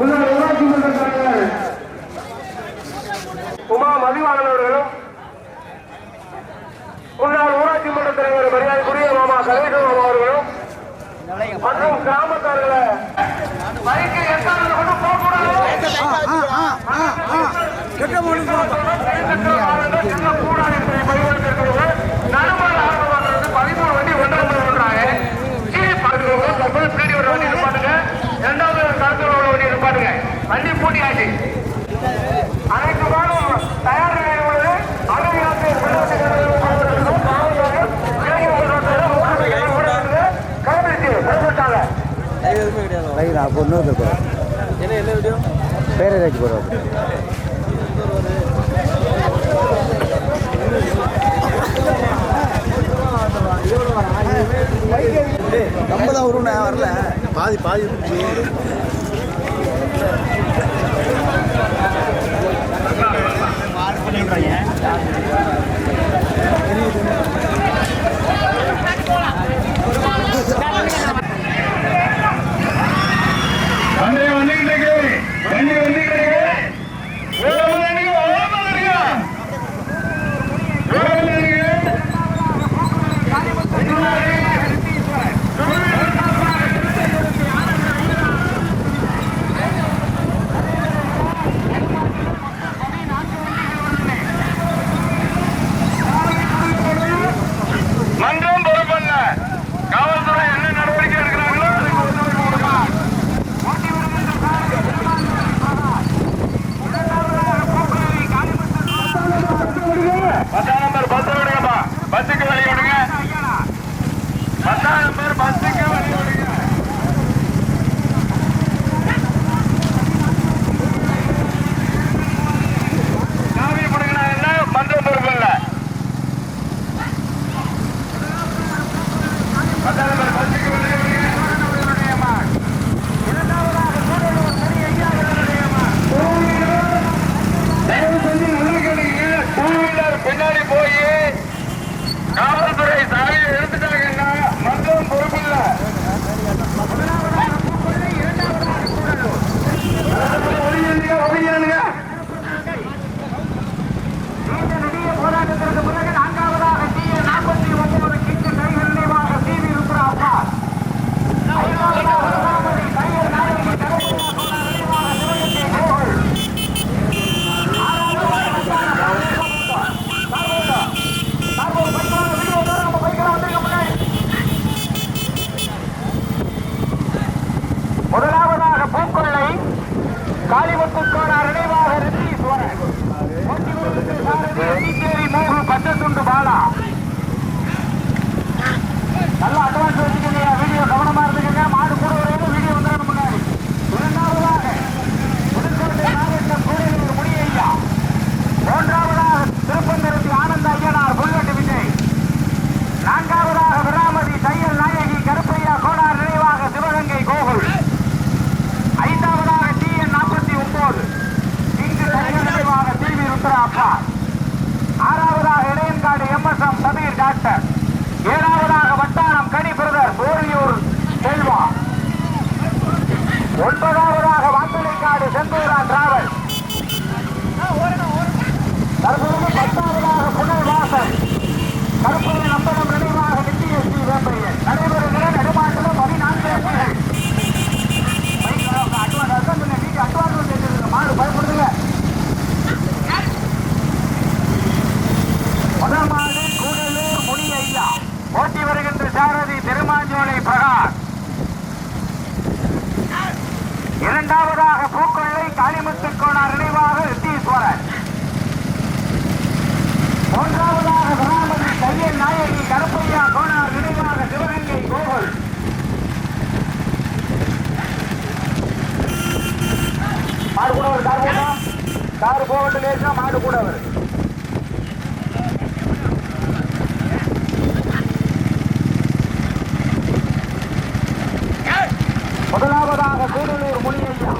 முன்னாள் ஊராட்சி மன்ற தலைவர் உமா மதிவாளன் அவர்களும் முன்னாள் ஊராட்சி மன்ற தலைவர் மரியாதைக்குரிய மாமா கலைஞர் மாமா அவர்களும் மற்றும் கிராமத்தார்களை வரிக்கு எக்காரணம் கொண்டு பதிமூணு வண்டி ஒன்றரை ஒன்றாங்க கீழே பாக்குறவங்க தற்போது பின்னாடி ஒரு வண்டி பாருங்க இரண்டாவது கருத்தோட ஓடி பாருங்க. வண்டி பூட்டியாச்சு. அனைத்து பாலும் தயார் நிலையில் உள்ளது. அலுவலகத்தில் பேரராஜ் பாதி பாதி Thank you. காலமாடு கூடலூர் முனி ஐயா ஓட்டி வருகின்ற சாரதி திருமாஞ்சோலை பிரகாஷ். இரண்டாவதாக பூக்கொள்ளை காளிமுத்து கோணார் நினைவாக ரித்தீஸ்வரன். மூன்றாவதாக சனாமதி கைய நாயகி கருப்பையா கோணார் நினைவாக சிவகங்கை கோகுல். மாடு கூட ஒரு கார் போட்டோம் கார் போகட்டும் மாடு கூட முதலாவதாக கூடலூர் முனியையா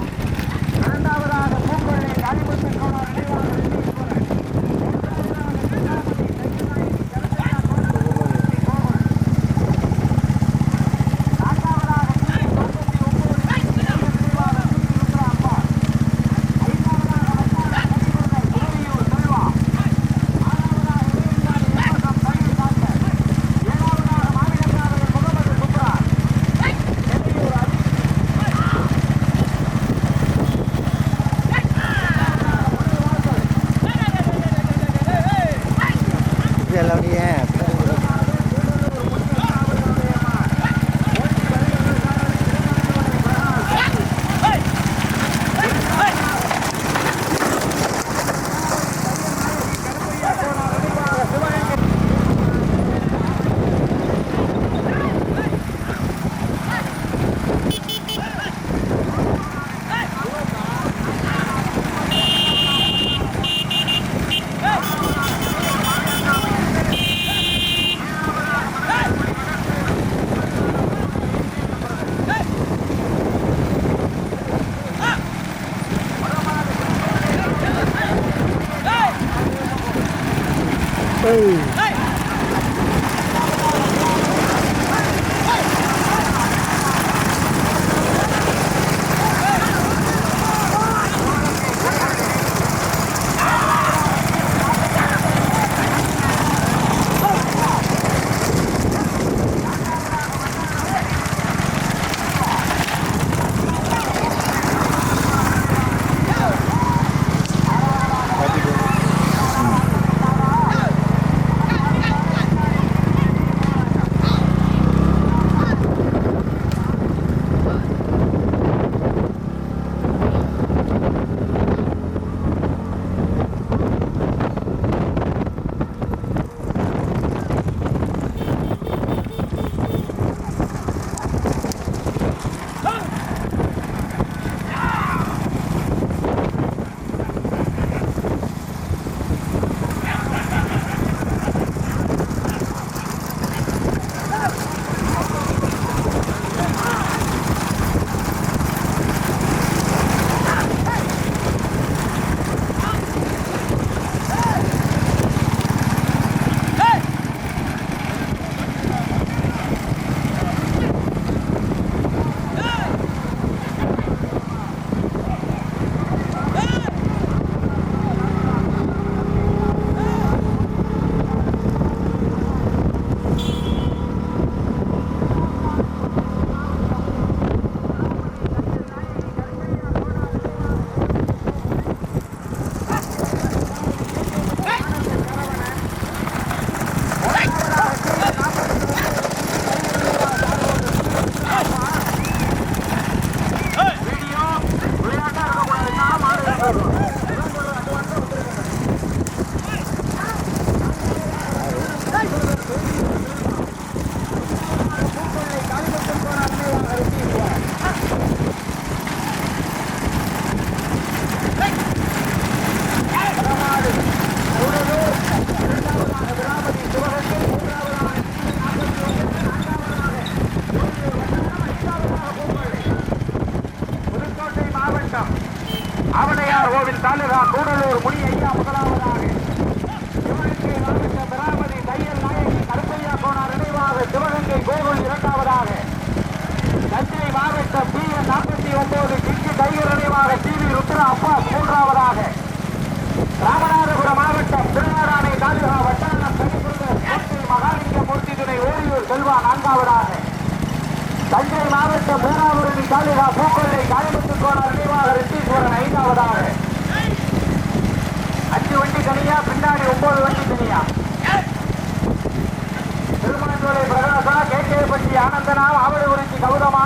ஆனந்தனா ஆவலகுறிச்சி கௌதமா.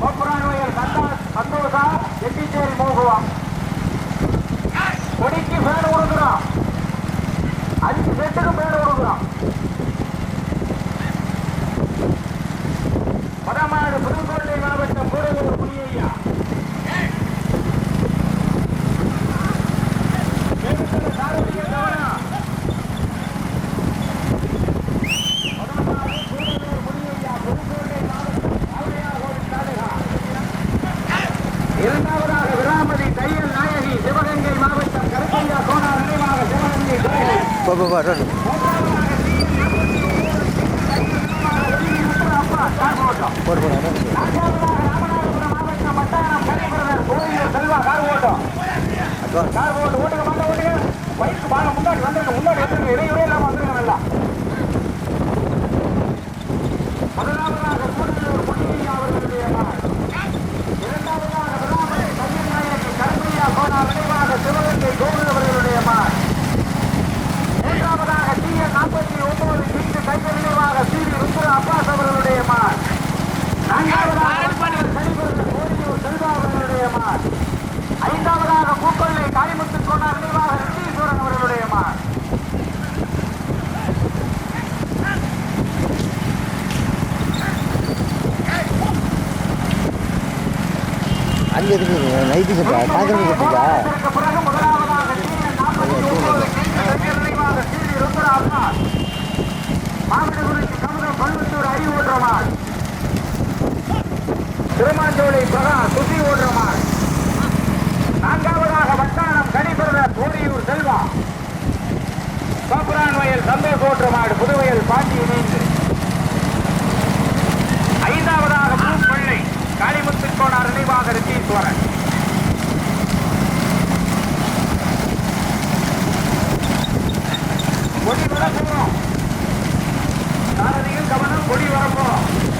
கோபுராணியில் கந்தா சந்தோஷா எட்டிச்சேரி மோகுவா. கொடிக்கு பேர் கொடுக்குறான் அஞ்சு செட்டுக்கு பேர் கொடுக்குறான் Baba, run. அங்கே இருக்கு. நைட்டு சட்டா சாயந்தரம் கட்டுறீங்களா திருமாஞ்சோலை பிரகாஷ் சுத்தி ஓடுறமான் நான்காவதாக வட்டானம் கனிபுர போரியூர் செல்வா கோபுரான் வயல் சந்தோஷ் ஓட்டுறமாடு புதுவயல் பாட்டி இணைந்து ஐந்தாவதாக பூப்பள்ளி காளிமுத்து கோணார் நினைவாக கொண்டு வரேன் கொடி வர போகிறோம் சாரதியும் கவனம் கொடி வர போகிறோம்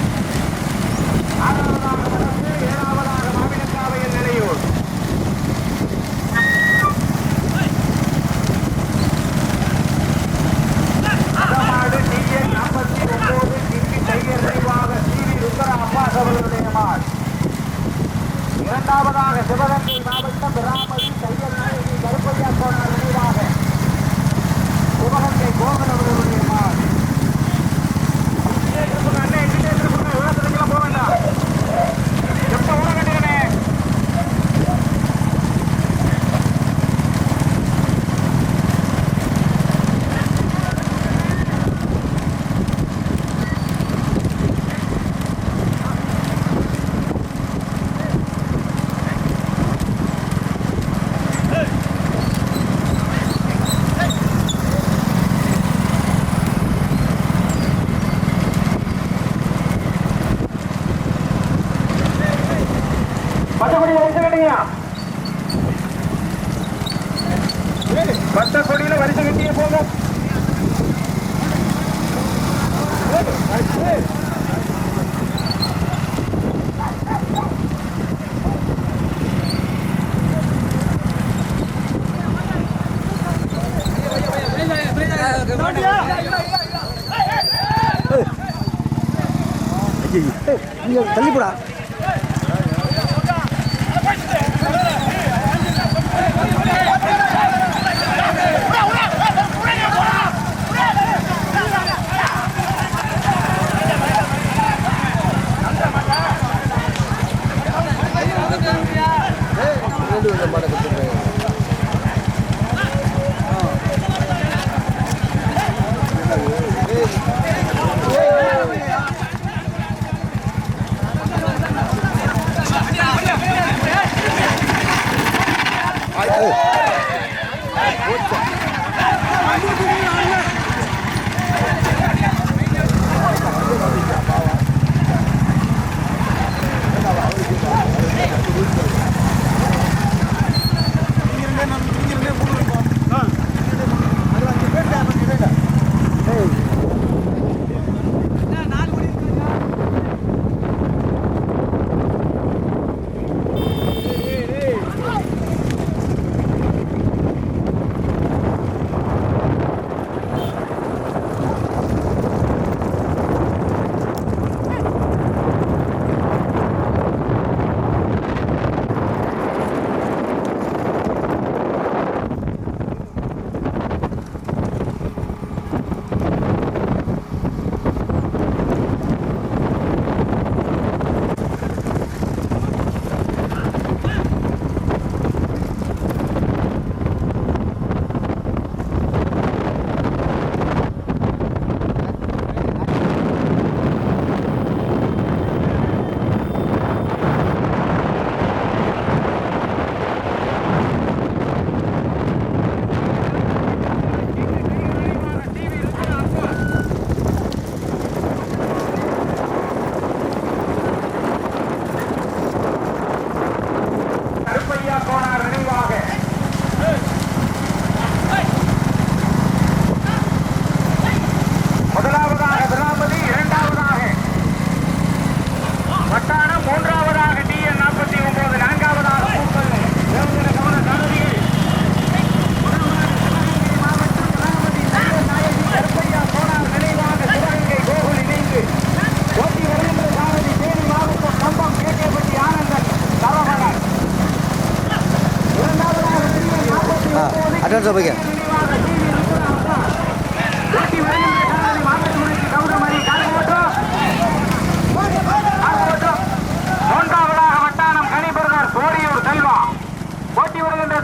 げているボ கொண்டு வந்த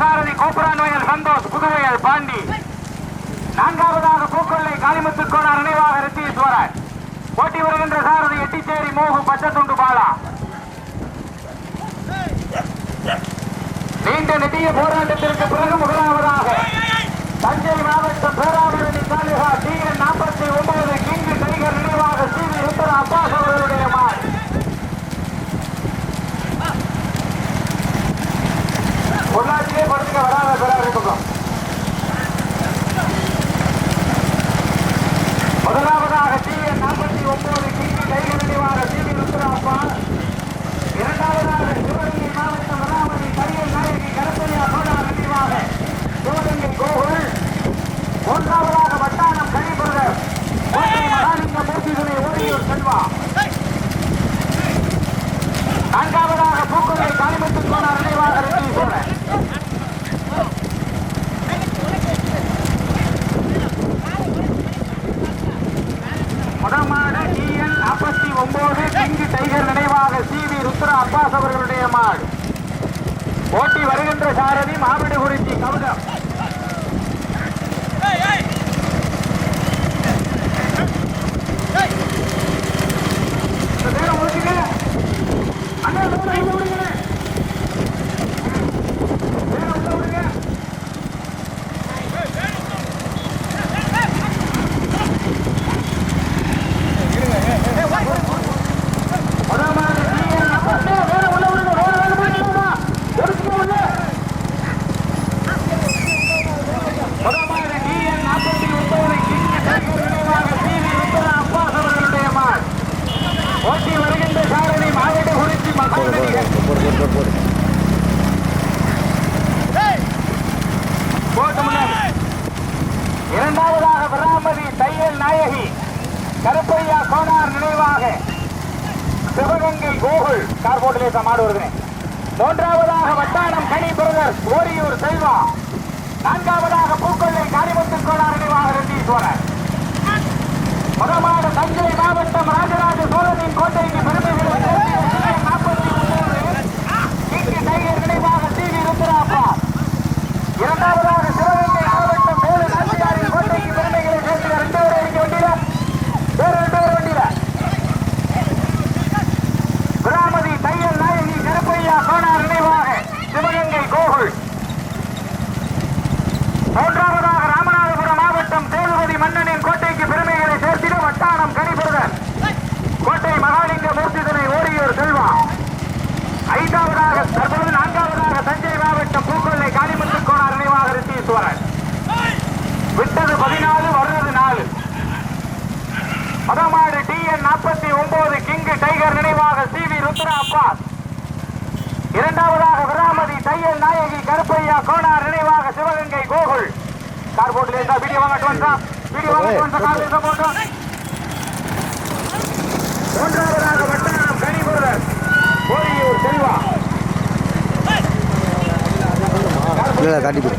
மூன்றாவது கோபுரான் வயல் சந்தோஷ் புதுவயல் பாண்டி. நான்காவதாக பூக்கொள்ளை காளிமுத்து கோணார் நினைவாக ரித்தீஸ்வரர் போட்டி வருகின்ற சாரதி எட்டிச்சேரி மோகு பச்சத்துண்டு பாலா. நீண்ட நெடிய போராட்டத்திற்கு பிறகு முதலாவதாக தஞ்சை மாவட்டம் பேராவரணி தாலுகா டி என் நாற்பத்தி ஒன்பது கிங்கு டைகர் நினைவாக ஸ்ரீ அப்பா அவர்களுடைய மான். பொள்ளாச்சியே படுத்துக்க வராத பேராறு பக்கம் முதலாவதாக டிவிஎன் நாற்பத்தி ஒன்பது டிவி கைது நினைவாக டிவி ருத்ராப்பா இரண்டாவதாக சிவகங்கை மாவட்டம் வராமதி கையில் நாயகி கருப்பையா கோடா கோடார் நினைவாக சிவகங்கை கோகுல். கார் போட்டில் இருந்தா வீடியோ வாங்கட்டு வந்தான் வீடியோ வாங்கட்டு வந்தா கார் இருந்தா போட்டோம். மூன்றாவதாக வட்டாரம் கனிமுருகன். கோரியூர் செல்வா. காட்டி போய்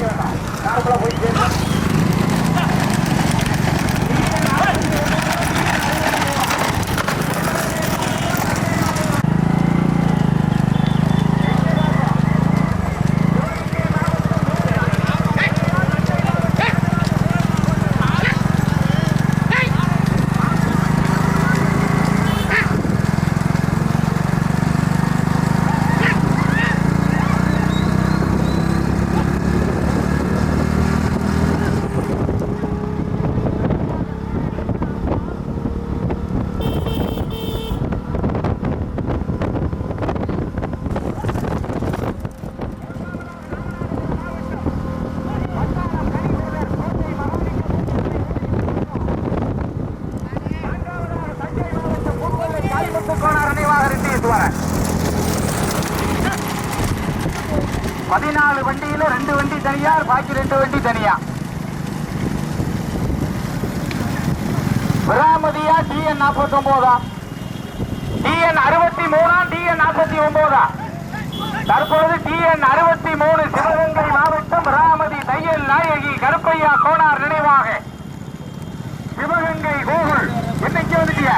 ஒன்பதா டிஎன் அறுபத்தி மூணா டிஎன் நாற்பத்தி ஒன்பதா தற்பொழுது டிஎன் அறுபத்தி மூணு சிவகங்கை மாவட்டம் ராமதி தையல் நாயகி கருப்பையா கோனார் நினைவாக. சிவகங்கை கோகுல் என்னைக்கு வந்துட்டியா?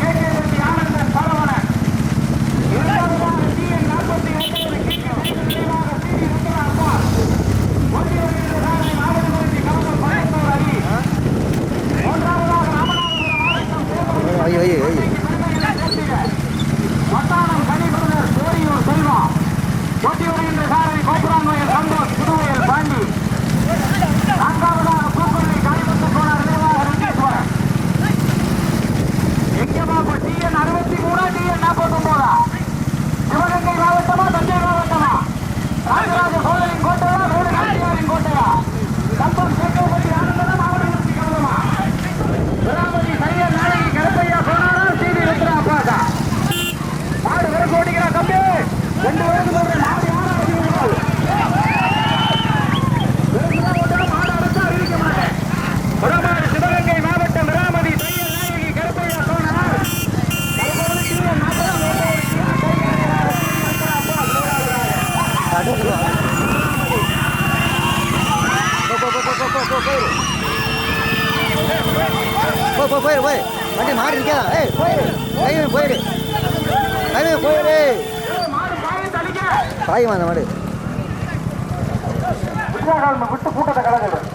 可以可以。போ போயிரு போயிரு வண்டி மாறி நிற்காதா ஏய் போயிரு. ஹைவே போயிரு. ஹைவே போயிரு. பாயுமா அந்த மாடு. விட்டு கூட்டத்தை கலந்துடுறேன்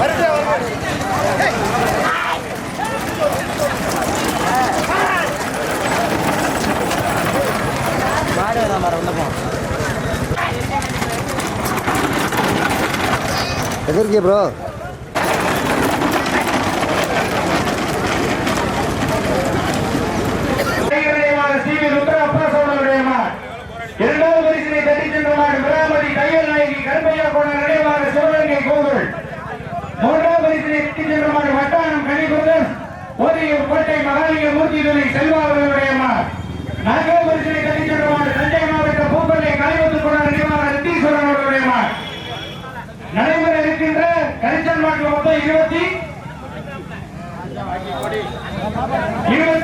வருது. ஓகே ப்ரோ மூன்றாம் பரிசினை எட்டுகின்றமான வட்டாரம் கனிபுரதர் ஓரியூர் கோட்டை மகாலிங்க மூர்த்தி துணை செல்வார்கள் இருபத்தி இருபத்தி